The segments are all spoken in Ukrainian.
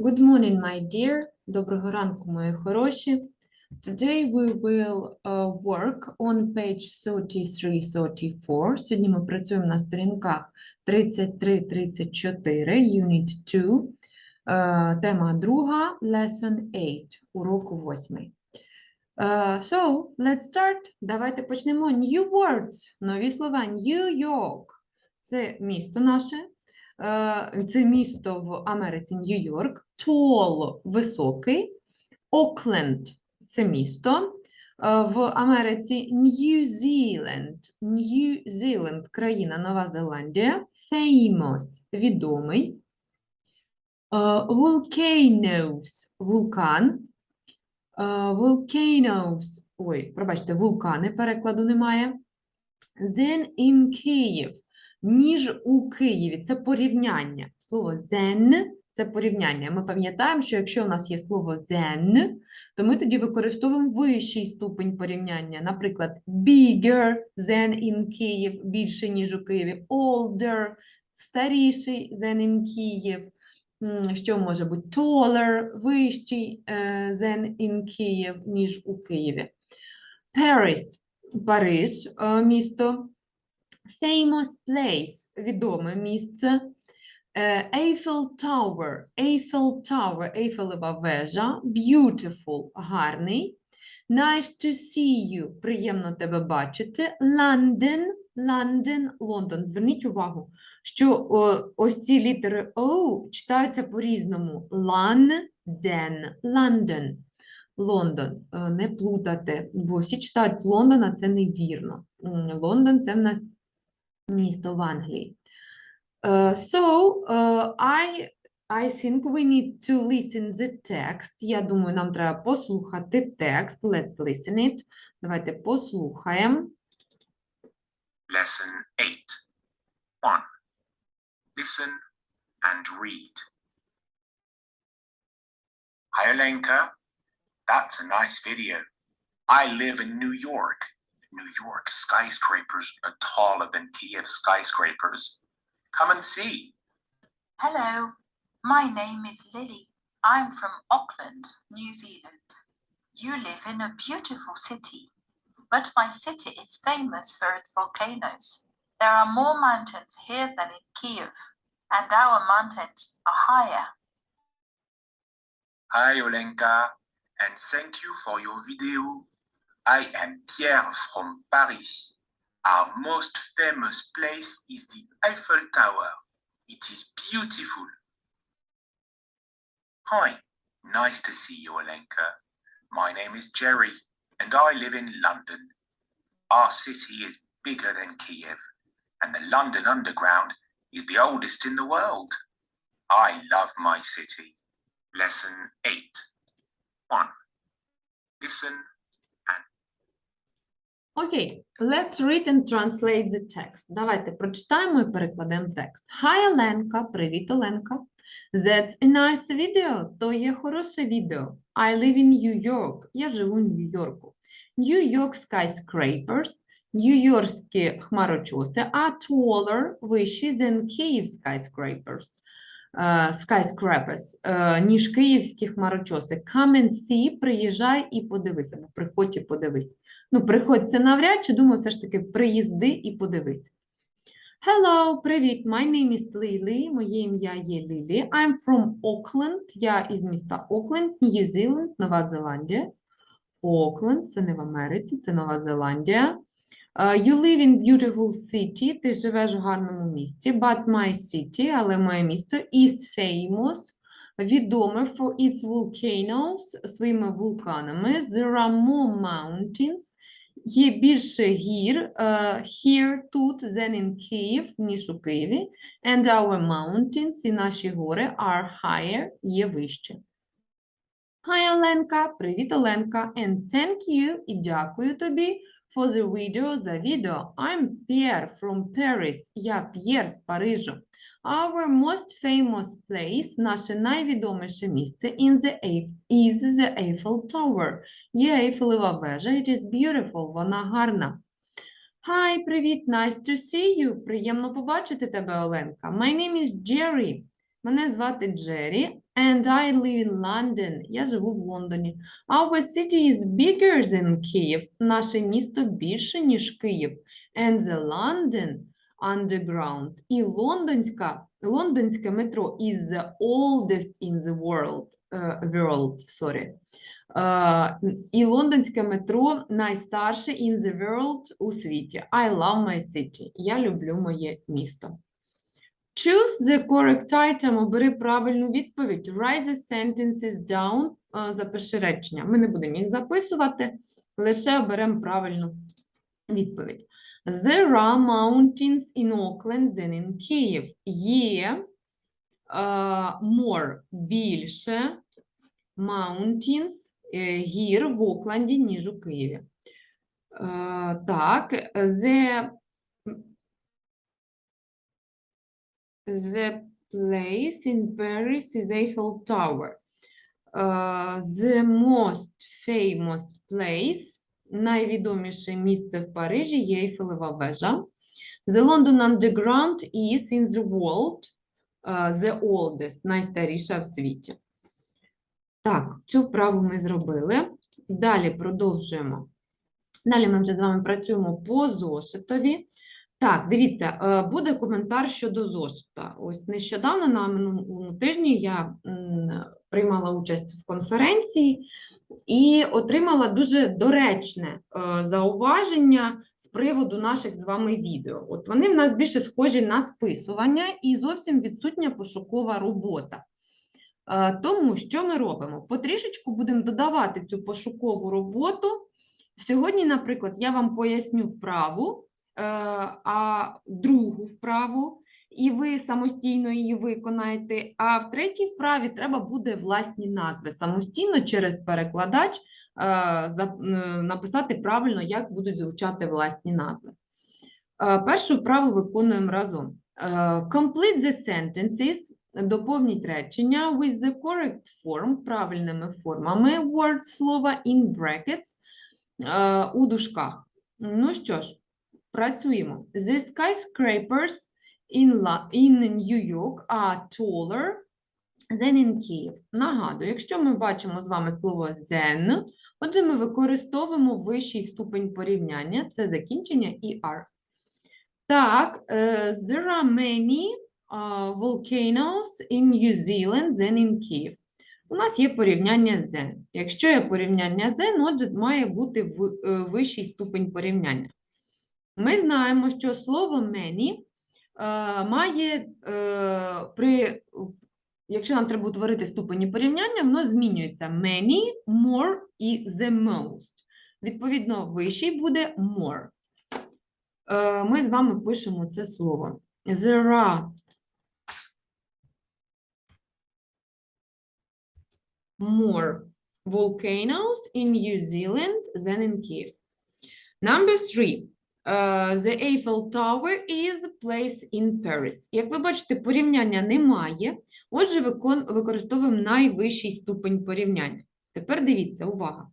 Good morning, my dear. Доброго ранку, мої хороші. Today we will uh, work on page 33-34. Сьогодні ми працюємо на сторінках 33-34, Unit 2, е, тема друга, Lesson 8, уроку 8. Uh, so, let's start. Давайте почнемо. New words, нові слова. New York – це місто наше. Е, Це місто в Америці Нью-Йорк. Tall – високий. Окленд – це місто. Е, В Америці Нью-Зіланд. Нью-Зіланд – країна Нова Зеландія. Famous – відомий. Е, Volcanoes – вулкан. Е, Volcanoes – ой, пробачте, вулкани, перекладу немає. Then in Kyiv ніж у Києві. Це порівняння. Слово then – це порівняння. Ми пам'ятаємо, що якщо у нас є слово then, то ми тоді використовуємо вищий ступень порівняння. Наприклад, bigger than in Kyiv, більше, ніж у Києві, older, старіший than in Kyiv. Що може бути? Taller, вищий е, than in Kyiv, ніж у Києві. Paris – Париж, е, місто. Famous place – відоме місце. Е, Eiffel Tower, Eiffel Tower, Ейфелева вежа. Beautiful – гарний. Nice to see you – приємно тебе бачити. London, London, Лондон. Зверніть увагу, що о, ось ці літери O читаються по-різному. London, London. Лондон. Е, Не плутати, бо всі читають Лондон, а це невірно. Лондон – це в нас місто в Англії. Е, so, е, I, I think we need to listen the text. Я думаю, нам треба послухати текст. Let's listen it. Давайте послухаємо. Lesson 8. 1. Listen and read. Hi, Olenka. That's a nice video. I live in New York. New York skyscrapers are taller than Kiev skyscrapers. Come and see. Hello, my name is Lily. I'm from Auckland, New Zealand. You live in a beautiful city, but my city is famous for its volcanoes. There are more mountains here than in Kiev, and our mountains are higher. Hi, Olenka, and thank you for your video. I am Pierre from Paris. Our most famous place is the Eiffel Tower. It is beautiful. Hi, nice to see you, Olenka. My name is Jerry, and I live in London. Our city is bigger than Kiev, and the London Underground is the oldest in the world. I love my city. Lesson 8. 1. Listen Окей, let's read and translate the text. Давайте прочитаємо і перекладемо текст. Hi, Оленка. Привіт, Оленка. That's a nice video. То є хороше відео. I live in New York. Я живу в Нью-Йорку. New York skyscrapers. Нью-Йоркські хмарочоси are taller, вищі than Kyiv skyscrapers. Е, skyscrapers, е, ніж київські хмарочоси. Come and see, приїжджай і подивись, або приходь і подивись. Ну, приходь це навряд чи, думаю, все ж таки приїзди і подивись. Hello, привіт, my name is Lily, моє ім'я є Лілі. I'm from Auckland, я із міста Окленд, Zealand, Нова Зеландія. Окленд, це не в Америці, це Нова Зеландія. Uh, you live in beautiful city, ти живеш в гарному місті, but my city, але моє місто is famous, відоме for its volcanoes, своїми вулканами. There are more mountains, є більше гір uh, here, тут, than in Kyiv, ніж у Києві. And our mountains, і наші гори, are higher, є вище. Hi, Оленка, привіт, Оленка, and thank you, і дякую тобі for the video, за відео. I'm Pierre from Paris, я П'єр з Парижу. Our most famous place, наше найвідоміше місце in the is the Eiffel Tower. Є Ейфелева вежа, it is beautiful, вона гарна. Hi, привіт, nice to see you. Приємно побачити тебе, Оленка. My name is Jerry. Мене звати Джері, And I live in London. Я живу в Лондоні. Our city is bigger than Kyiv. Наше місто більше, ніж Київ. And the London Underground. І лондонська, лондонське метро is the oldest in the world. е, world, sorry. Е, і лондонське метро найстарше in the world у світі. I love my city. Я люблю моє місто. Choose the correct item. Обери правильну відповідь. Write the sentences down. е, Запиши речення. Ми не будемо їх записувати, лише оберемо правильну відповідь. There are mountains in Auckland than in Kyiv. Є е, more більше mountains е, гір в Окленді, ніж у Києві. Е, так, the, the place in Paris is Eiffel Tower. Е, the most famous place, найвідоміше місце в Парижі є Ейфелева вежа. The London Underground is in the world е, the oldest, найстаріша в світі. Так, цю вправу ми зробили. Далі продовжуємо. Далі ми вже з вами працюємо по зошитові. Так, дивіться, е, буде коментар щодо зошита. Ось нещодавно на минулому тижні я приймала участь в конференції і отримала дуже доречне е, зауваження з приводу наших з вами відео. От вони в нас більше схожі на списування і зовсім відсутня пошукова робота. Е, Тому що ми робимо? Потрішечку будемо додавати цю пошукову роботу. Сьогодні, наприклад, я вам поясню вправу, а другу вправу, і ви самостійно її виконаєте. А в третій вправі треба буде власні назви самостійно через перекладач е, е, написати правильно, як будуть звучати власні назви. Е, Першу вправу виконуємо разом. Е, Complete the sentences. Доповніть речення with the correct form, правильними формами, word слова in brackets е, у дужках. Ну що ж, працюємо. The skyscrapers in, La- in New York are taller than in Kyiv. Нагадую, якщо ми бачимо з вами слово than, отже, ми використовуємо вищий ступень порівняння, це закінчення ER. Так, е, there are many uh, volcanoes in New Zealand than in Kyiv. У нас є порівняння з. Якщо є порівняння з, отже, має бути в- е, вищий ступень порівняння. Ми знаємо, що слово many е, має е, при, якщо нам треба утворити ступені порівняння, воно змінюється many, more і the most. Відповідно, вищий буде more. Е, Ми з вами пишемо це слово. There are more volcanoes in New Zealand than in Kiev. Number three. Uh, the Eiffel Tower is a place in Paris. Як ви бачите, порівняння немає. Отже, використовуємо найвищий ступень порівняння. Тепер дивіться, увага.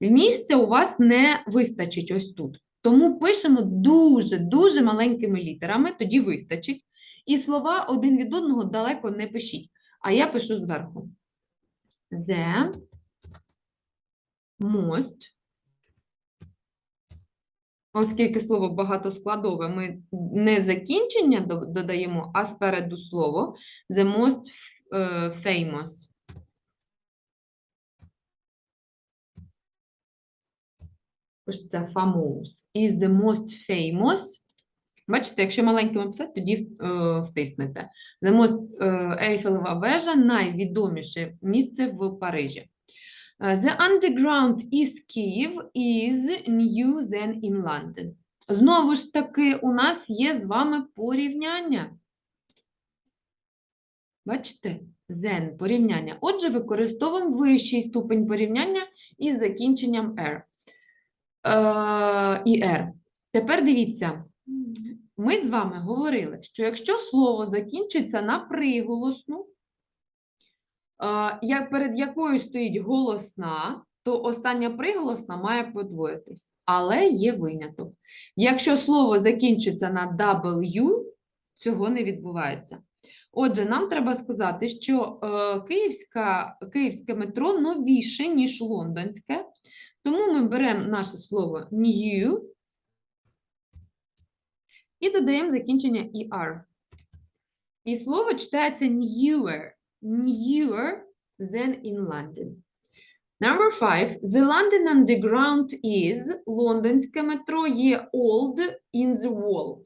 Місця у вас не вистачить ось тут. Тому пишемо дуже-дуже маленькими літерами, тоді вистачить. І слова один від одного далеко не пишіть. А я пишу зверху. The most. Оскільки слово багатоскладове, ми не закінчення додаємо, а спереду слово. The most е, famous. Пишеться famous. Is the most famous. Бачите, якщо маленькими писати, тоді е, втиснете. The most Ейфелева вежа найвідоміше місце в Парижі. Е, The underground is Kyiv is new than in London. Знову ж таки, у нас є з вами порівняння. Бачите? Then порівняння. Отже, використовуємо вищий ступень порівняння із закінченням R. Е, і R. Тепер дивіться. Ми з вами говорили, що якщо слово закінчується на приголосну, як перед якою стоїть голосна, то остання приголосна має подвоїтись. Але є виняток. Якщо слово закінчується на W, цього не відбувається. Отже, нам треба сказати, що е, київська, київське метро новіше, ніж лондонське. Тому ми беремо наше слово new і додаємо закінчення er. І слово читається newer, newer than in London. Number five. The London Underground is лондонське метро є old in the world.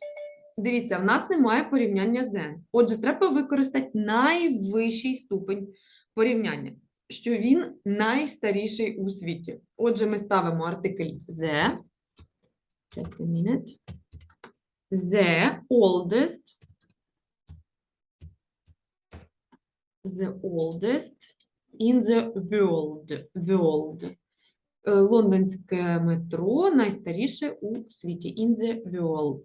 Дивіться, в нас немає порівняння з N. Отже, треба використати найвищий ступень порівняння, що він найстаріший у світі. Отже, ми ставимо артикль the. Just a minute. The oldest. The oldest in the world. world. Е, Лондонське метро найстаріше у світі. In the world.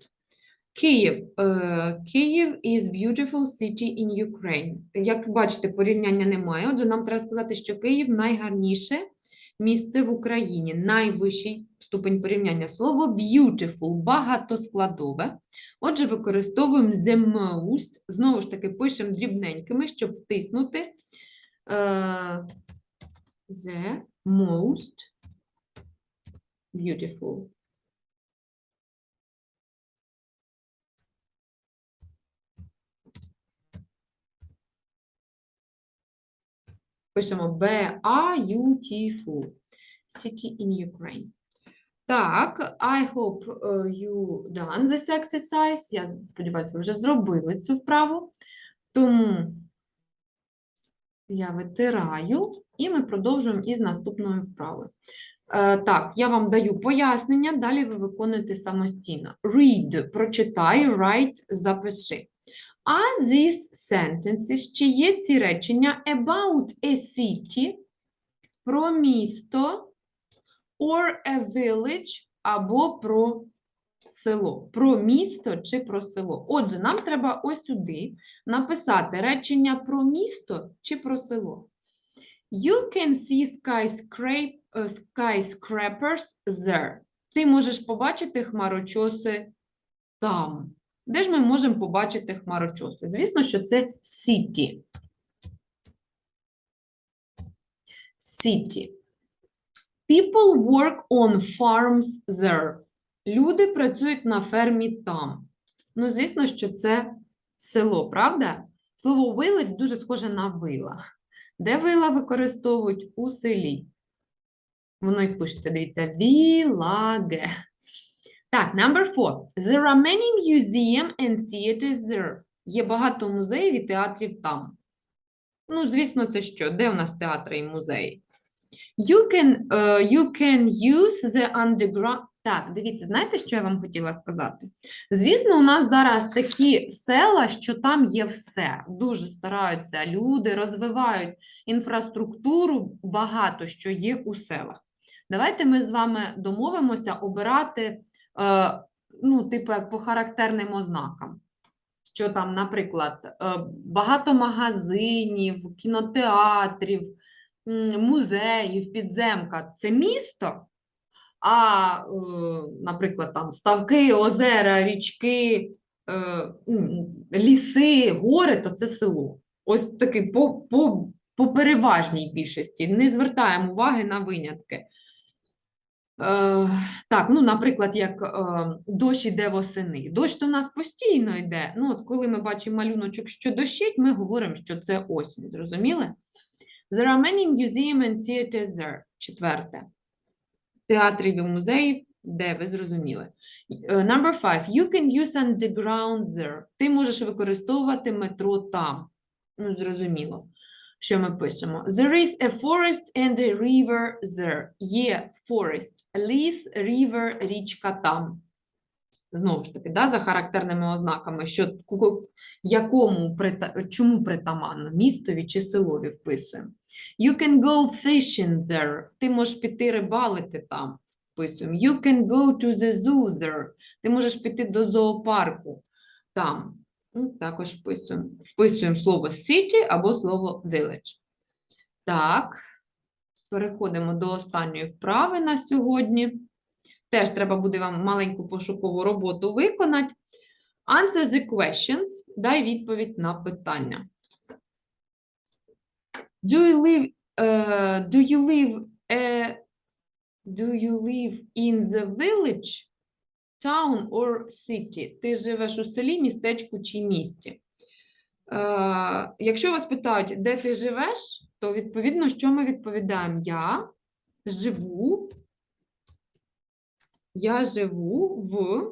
Київ. Е, Київ is beautiful city in Ukraine. Як бачите, порівняння немає. Отже, нам треба сказати, що Київ найгарніше місце в Україні. Найвищий ступень порівняння. Слово beautiful багатоскладове. Отже, використовуємо the most. Знову ж таки, пишемо дрібненькими, щоб втиснути е, the most beautiful. Пишемо beautiful city in Ukraine. Так, I hope uh, you done this exercise. Я сподіваюся, ви вже зробили цю вправу. Тому я витираю, і ми продовжуємо із наступною вправою. Е, так, я вам даю пояснення, далі ви виконуєте самостійно. Read, прочитай, write, запиши. Are these sentences, чи є ці речення about a city, про місто, or a village, або про село? Про місто чи про село? Отже, нам треба ось сюди написати речення про місто чи про село. You can see е, skyscrapers there. Ти можеш побачити хмарочоси там. Де ж ми можемо побачити хмарочоси? Звісно, що це city. City. People work on farms there. Люди працюють на фермі там. Ну, звісно, що це село, правда? Слово village дуже схоже на вила. Де вила використовують? У селі. Воно і пишеться, дивіться, вілаге. Так, number four. There are many museum and theaters there. Є багато музеїв і театрів там. Ну, звісно, це що? Де у нас театри і музеї? You can, е, you can use the underground. Так, дивіться, знаєте, що я вам хотіла сказати? Звісно, у нас зараз такі села, що там є все. Дуже стараються люди, розвивають інфраструктуру, багато що є у селах. Давайте ми з вами домовимося обирати, ну, типу, як по характерним ознакам. Що там, наприклад, е, багато магазинів, кінотеатрів, музеїв, підземка це місто, а, е, наприклад, там ставки, озера, річки, е, ліси, гори то це село. Ось такий по, по, по переважній більшості. Не звертаємо уваги на винятки. Е, так, ну, наприклад, як е, дощ іде восени. Дощ у нас постійно йде. Ну, от коли ми бачимо малюночок, що дощить, ми говоримо, що це осінь. Зрозуміли? There are many museum and theaters there. Четверте. Театрів і музеїв, де ви зрозуміли. Е, Number five. You can use underground there. Ти можеш використовувати метро там. Ну, зрозуміло, що ми пишемо. There is a forest and a river there. Є forest, ліс, river, річка там. Знову ж таки, да, за характерними ознаками, що якому чому притаманно, містові чи селові вписуємо. You can go fishing there. Ти можеш піти рибалити там. Вписуємо. You can go to the zoo there. Ти можеш піти до зоопарку там. Ну, також вписуємо. Вписуємо слово city або слово village. Так, переходимо до останньої вправи на сьогодні. Теж треба буде вам маленьку пошукову роботу виконати. Answer the questions. Дай відповідь на питання. Do you live, uh, do you live, uh, do you live in the village, town or city? Ти живеш у селі, містечку чи місті? Е, якщо вас питають, де ти живеш, то відповідно, що ми відповідаємо? Я живу, я живу в.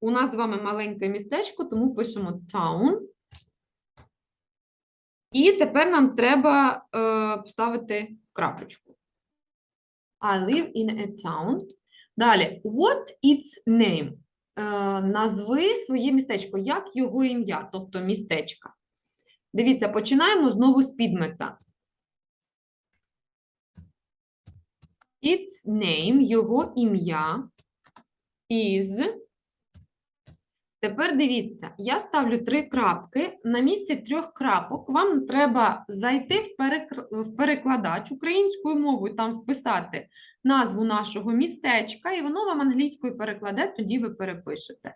У нас з вами маленьке містечко, тому пишемо town. І тепер нам треба е, поставити крапочку. I live in a town. Далі, what its name? Е, назви своє містечко. Як його ім'я, тобто містечка. Дивіться, починаємо знову з підмета. Its name, його ім'я is. Тепер дивіться, я ставлю три крапки. На місці трьох крапок вам треба зайти в, перекладач українською мовою, там вписати назву нашого містечка, і воно вам англійською перекладе, тоді ви перепишете.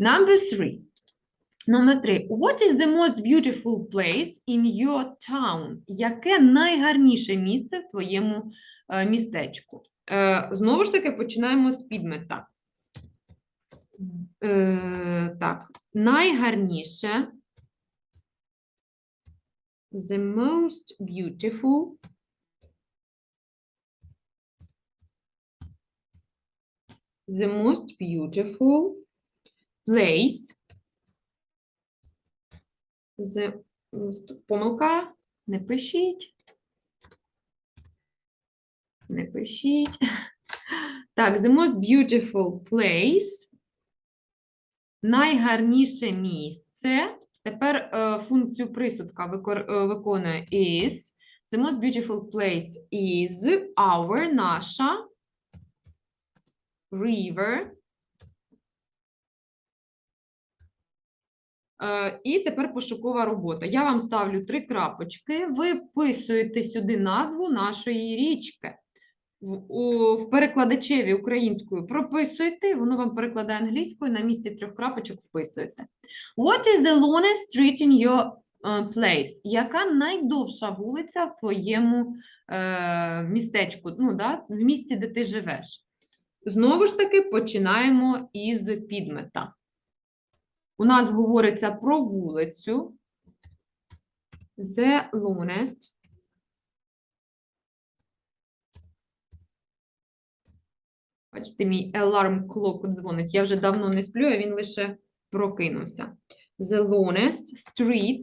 Number three. Номер три. What is the most beautiful place in your town? Яке найгарніше місце в твоєму е, містечку? Е, знову ж таки, починаємо з підмета. Е, так, найгарніше. The most beautiful. The most beautiful place. The, помилка. Не пишіть. Не пишіть. Так, the most beautiful place. Найгарніше місце. Тепер е, функцію присудка е, виконує is. The most beautiful place is our, наша, river. Е, І тепер пошукова робота. Я вам ставлю три крапочки. Ви вписуєте сюди назву нашої річки. В, у, в перекладачеві українською прописуєте, воно вам перекладає англійською, на місці трьох крапочок вписуєте. What is the longest street in your е, place? Яка найдовша вулиця в твоєму е, містечку, ну, да, в місті, де ти живеш? Знову ж таки, починаємо із підмета. У нас говориться про вулицю. The longest. Бачите, мій alarm clock дзвонить. Я вже давно не сплю, а він лише прокинувся. The longest street.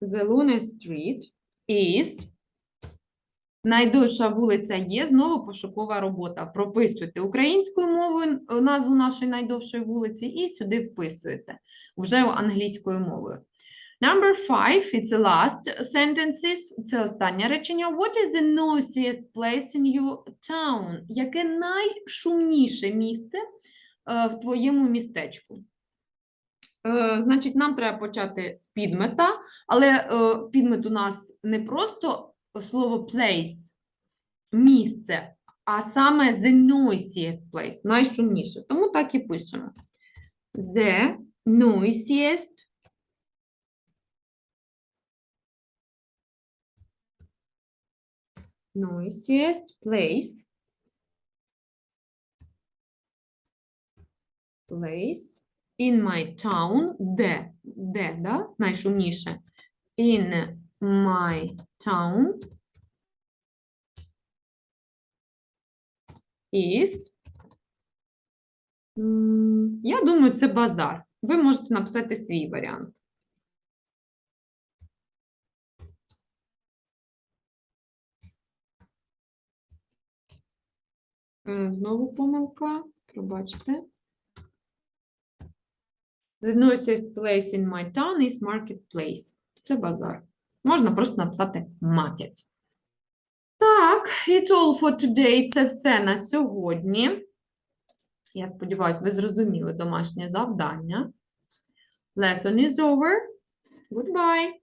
The longest street is. Найдовша вулиця є, знову пошукова робота. Прописуйте українською мовою назву нашої найдовшої вулиці і сюди вписуєте вже англійською мовою. Number five, it's the last sentences. Це останнє речення. What is the noisiest place in your town? Яке найшумніше місце е, в твоєму містечку? Е, Значить, нам треба почати з підмета, але е, підмет у нас не просто слово place, місце, а саме the noisiest place, найшумніше. Тому так і пишемо. The noisiest noisiest place. Place. In my town, де, де, да, найшумніше, in my town is, я думаю, це базар. Ви можете написати свій варіант. Знову помилка, пробачте. The noisiest place in my town is marketplace. Це базар. Можна просто написати market. Так, it's all for today. Це все на сьогодні. Я сподіваюся, ви зрозуміли домашнє завдання. Lesson is over. Goodbye.